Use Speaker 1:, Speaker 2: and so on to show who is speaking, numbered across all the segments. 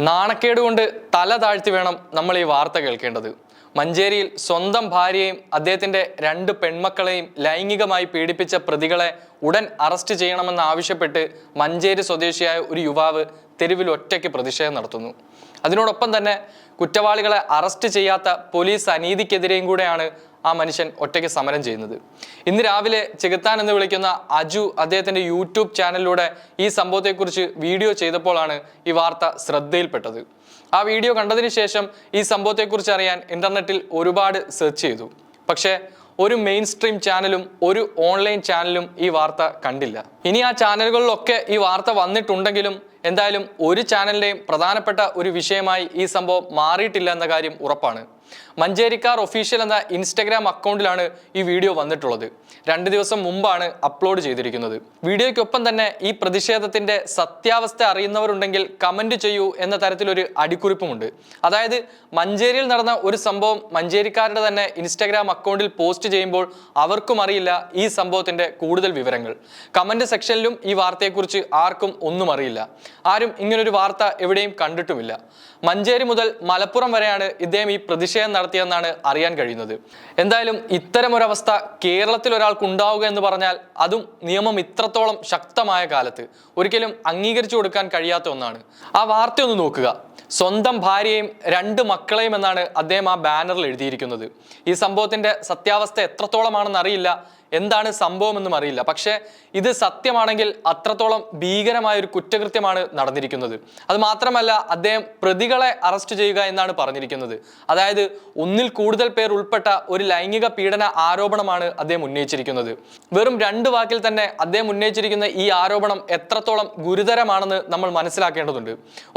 Speaker 1: നാണക്കേട് കൊണ്ട് തല താഴ്ത്തി വേണം നമ്മൾ ഈ വാർത്ത കേൾക്കേണ്ടത്. മഞ്ചേരിയിൽ സ്വന്തം ഭാര്യയെയും അദ്ദേഹത്തിന്റെ രണ്ട് പെൺമക്കളെയും ലൈംഗികമായി പീഡിപ്പിച്ച പ്രതികളെ ഉടൻ അറസ്റ്റ് ചെയ്യണമെന്നാവശ്യപ്പെട്ട് മഞ്ചേരി സ്വദേശിയായ ഒരു യുവാവ് തെരുവിൽ ഒറ്റയ്ക്ക് പ്രതിഷേധം നടത്തുന്നു. അതിനോടൊപ്പം തന്നെ കുറ്റവാളികളെ അറസ്റ്റ് ചെയ്യാത്ത പോലീസ് അനീതിക്കെതിരെയും കൂടെയാണ് ആ മനുഷ്യൻ ഒറ്റയ്ക്ക് സമരം ചെയ്യുന്നത്. ഇന്ന് രാവിലെ ചെകുത്താൻ എന്ന് വിളിക്കുന്ന അജു അദ്ദേഹത്തിന്റെ യൂട്യൂബ് ചാനലിലൂടെ ഈ സംഭവത്തെക്കുറിച്ച് വീഡിയോ ചെയ്തപ്പോഴാണ് ഈ വാർത്ത ശ്രദ്ധയിൽപ്പെട്ടത്. ആ വീഡിയോ കണ്ടതിന് ശേഷം ഈ സംഭവത്തെക്കുറിച്ച് അറിയാൻ ഇന്റർനെറ്റിൽ ഒരുപാട് സെർച്ച് ചെയ്തു. പക്ഷേ ഒരു മെയിൻ സ്ട്രീം ചാനലും ഒരു ഓൺലൈൻ ചാനലും ഈ വാർത്ത കണ്ടില്ല. ഇനി ആ ചാനലുകളിലൊക്കെ ഈ വാർത്ത വന്നിട്ടുണ്ടെങ്കിലും എന്തായാലും ഒരു ചാനലിന്റെയും പ്രധാനപ്പെട്ട ഒരു വിഷയമായി ഈ സംഭവം മാറിയിട്ടില്ല എന്ന കാര്യം ഉറപ്പാണ്. മഞ്ചേരിക്കാർ ഒഫീഷ്യൽ എന്ന ഇൻസ്റ്റഗ്രാം അക്കൗണ്ടിലാണ് ഈ വീഡിയോ വന്നിട്ടുള്ളത്. രണ്ട് ദിവസം മുമ്പാണ് അപ്ലോഡ് ചെയ്തിരിക്കുന്നത്. വീഡിയോയ്ക്കൊപ്പം തന്നെ ഈ പ്രതിഷേധത്തിന്റെ സത്യാവസ്ഥ അറിയുന്നവരുണ്ടെങ്കിൽ കമന്റ് ചെയ്യൂ എന്ന തരത്തിലൊരു അടിക്കുറിപ്പുമുണ്ട്. അതായത് മഞ്ചേരിയിൽ നടന്ന ഒരു സംഭവം മഞ്ചേരിക്കാരുടെ തന്നെ ഇൻസ്റ്റഗ്രാം അക്കൗണ്ടിൽ പോസ്റ്റ് ചെയ്യുമ്പോൾ അവർക്കും അറിയില്ല ഈ സംഭവത്തിന്റെ കൂടുതൽ വിവരങ്ങൾ. കമന്റ് സെക്ഷനിലും ഈ വാർത്തയെക്കുറിച്ച് ആർക്കും ഒന്നും അറിയില്ല. ആരും ഇങ്ങനൊരു വാർത്ത എവിടെയും കണ്ടിട്ടുമില്ല. മഞ്ചേരി മുതൽ മലപ്പുറം വരെയാണ് ഇദ്ദേഹം ഈ പ്രതിഷേധം നടത്തിയെന്നാണ് അറിയാൻ കഴിയുന്നത്. എന്തായാലും ഇത്തരമൊരവസ്ഥ കേരളത്തിൽ ഒരാൾക്ക് ഉണ്ടാവുക എന്ന് പറഞ്ഞാൽ അതും നിയമം ഇത്രത്തോളം ശക്തമായ കാലത്ത് ഒരിക്കലും അംഗീകരിച്ചു കൊടുക്കാൻ കഴിയാത്ത ഒന്നാണ്. ആ വാർത്ത ഒന്ന് നോക്കുക. സ്വന്തം ഭാര്യയും രണ്ട് മക്കളെയും എന്നാണ് അദ്ദേഹം ആ ബാനറിൽ എഴുതിയിരിക്കുന്നത്. ഈ സംഭവത്തിന്റെ സത്യാവസ്ഥ എത്രത്തോളമാണെന്ന് അറിയില്ല. എന്താണ് സംഭവം എന്നും അറിയില്ല. പക്ഷേ ഇത് സത്യമാണെങ്കിൽ അത്രത്തോളം ഭീകരമായ ഒരു കുറ്റകൃത്യമാണ് നടന്നിരിക്കുന്നത്. അത് മാത്രമല്ല അദ്ദേഹം പ്രതികളെ അറസ്റ്റ് ചെയ്യുക എന്നാണ് പറഞ്ഞിരിക്കുന്നത്. അതായത് ഒന്നിൽ കൂടുതൽ പേർ ഉൾപ്പെട്ട ഒരു ലൈംഗിക പീഡന ആരോപണമാണ് അദ്ദേഹം ഉന്നയിച്ചിരിക്കുന്നത്. വെറും രണ്ട് വാക്കിൽ തന്നെ അദ്ദേഹം ഉന്നയിച്ചിരിക്കുന്ന ഈ ആരോപണം എത്രത്തോളം ഗുരുതരമാണെന്ന് നമ്മൾ മനസ്സിലാക്കേണ്ടതുണ്ട്.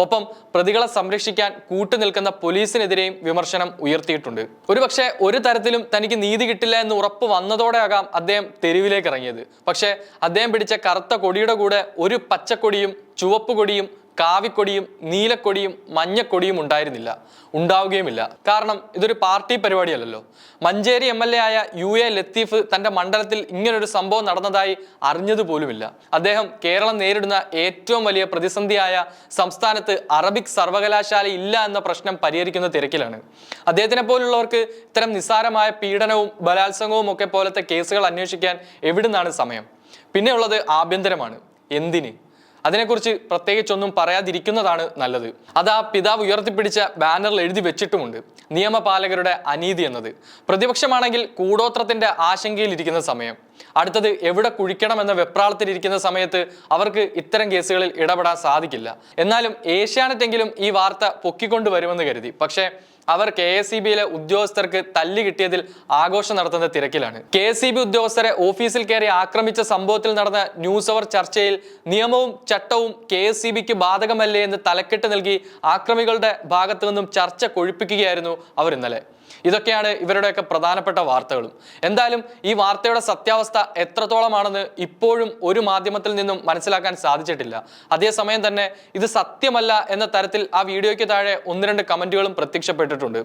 Speaker 1: ഒപ്പം പ്രതികളെ സംരക്ഷിക്കാൻ കൂട്ടുനിൽക്കുന്ന പോലീസിനെതിരെയും വിമർശനം ഉയർത്തിയിട്ടുണ്ട്. ഒരുപക്ഷെ ഒരു തരത്തിലും തനിക്ക് നീതി കിട്ടില്ല എന്ന് ഉറപ്പ് വന്നതോടെയാകാം അദ്ദേഹം തെരുവിലേക്ക് ഇറങ്ങിയത്. പക്ഷേ അദ്ദേഹം പിടിച്ച കറുത്ത കൊടിയുടെ കൂടെ ഒരു പച്ചക്കൊടിയും ചുവപ്പ് കൊടിയും കാവിക്കൊടിയും നീലക്കൊടിയും മഞ്ഞക്കൊടിയും ഉണ്ടായിരുന്നില്ല. ഉണ്ടാവുകയുമില്ല. കാരണം ഇതൊരു പാർട്ടി പരിപാടിയല്ലല്ലോ. മഞ്ചേരി എം എൽ എ ആയ യു എ ലത്തീഫ് തന്റെ മണ്ഡലത്തിൽ ഇങ്ങനൊരു സംഭവം നടന്നതായി അറിഞ്ഞതുപോലുമില്ല അദ്ദേഹം കേരളം നേരിടുന്ന ഏറ്റവും വലിയ പ്രതിസന്ധിയായ സംസ്ഥാനത്ത് അറബിക് സർവകലാശാല ഇല്ല എന്ന പ്രശ്നം പരിഹരിക്കുന്ന തിരക്കിലാണ്. അദ്ദേഹത്തിനെ പോലുള്ളവർക്ക് ഇത്തരം നിസ്സാരമായ പീഡനവും ബലാത്സംഗവും ഒക്കെ പോലത്തെ കേസുകൾ അന്വേഷിക്കാൻ എവിടുന്നാണ് സമയം? പിന്നെയുള്ളത് ആഭ്യന്തരമാണ്. എന്തിന്? അതിനെക്കുറിച്ച് പ്രത്യേകിച്ചൊന്നും പറയാതിരിക്കുന്നതാണ് നല്ലത്. അത് ആ പിതാവ് ഉയർത്തിപ്പിടിച്ച ബാനറിൽ എഴുതി വെച്ചിട്ടുമുണ്ട്. നിയമപാലകരുടെ അനീതി എന്നത്. പ്രതിപക്ഷമാണെങ്കിൽ കൂടോത്രത്തിന്റെ ആശങ്കയിലിരിക്കുന്ന സമയം. അടുത്തത് എവിടെ കുഴിക്കണമെന്ന വെപ്രാളത്തിലിരിക്കുന്ന സമയത്ത് അവർക്ക് ഇത്തരം കേസുകളിൽ ഇടപെടാൻ സാധിക്കില്ല. എന്നാലും ഏഷ്യാനെറ്റെങ്കിലും ഈ വാർത്ത പൊക്കിക്കൊണ്ടുവരുമെന്ന് കരുതി. പക്ഷേ അവർ കെ എസ് സി ബിയിലെ ഉദ്യോഗസ്ഥർക്ക് തല്ലി കിട്ടിയതിൽ ആഘോഷം നടത്തുന്ന തിരക്കിലാണ്. കെ എസ് സി ബി ഉദ്യോഗസ്ഥരെ ഓഫീസിൽ കയറി ആക്രമിച്ച സംഭവത്തിൽ നടന്ന ന്യൂസ് അവർ ചർച്ചയിൽ നിയമവും ചട്ടവും കെ എസ് സി ബിക്ക് ബാധകമല്ലേ എന്ന് തലക്കെട്ട് നൽകി ആക്രമികളുടെ ഭാഗത്തു നിന്നും ചർച്ച കൊഴിപ്പിക്കുകയായിരുന്നു അവർ ഇന്നലെ. ഇതൊക്കെയാണ് ഇവരുടെയൊക്കെ പ്രധാനപ്പെട്ട വാർത്തകളും. എന്തായാലും ഈ വാർത്തയുടെ സത്യാവസ്ഥ എത്രത്തോളമാണെന്ന് ഇപ്പോഴും ഒരു മാധ്യമത്തിൽ നിന്നും മനസ്സിലാക്കാൻ സാധിച്ചിട്ടില്ല. അതേസമയം തന്നെ ഇത് സത്യമല്ല എന്ന തരത്തിൽ ആ വീഡിയോയ്ക്ക് താഴെ ഒന്ന് രണ്ട് കമന്റുകളും പ്രത്യക്ഷപ്പെട്ടിട്ടുണ്ട്.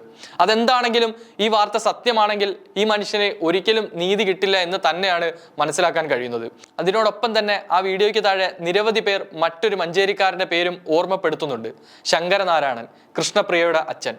Speaker 1: അതെന്താണെങ്കിലും ഈ വാർത്ത സത്യമാണെങ്കിൽ ഈ മനുഷ്യന് ഒരിക്കലും നീതി കിട്ടില്ല എന്ന് തന്നെയാണ് മനസ്സിലാക്കാൻ കഴിയുന്നത്. അതിനോടൊപ്പം തന്നെ ആ വീഡിയോയ്ക്ക് താഴെ നിരവധി പേർ മറ്റൊരു മഞ്ചേരിക്കാരന്റെ പേരും ഓർമ്മപ്പെടുത്തുന്നുണ്ട്. ശങ്കരനാരായണൻ കൃഷ്ണപ്രിയയുടെ അച്ഛൻ.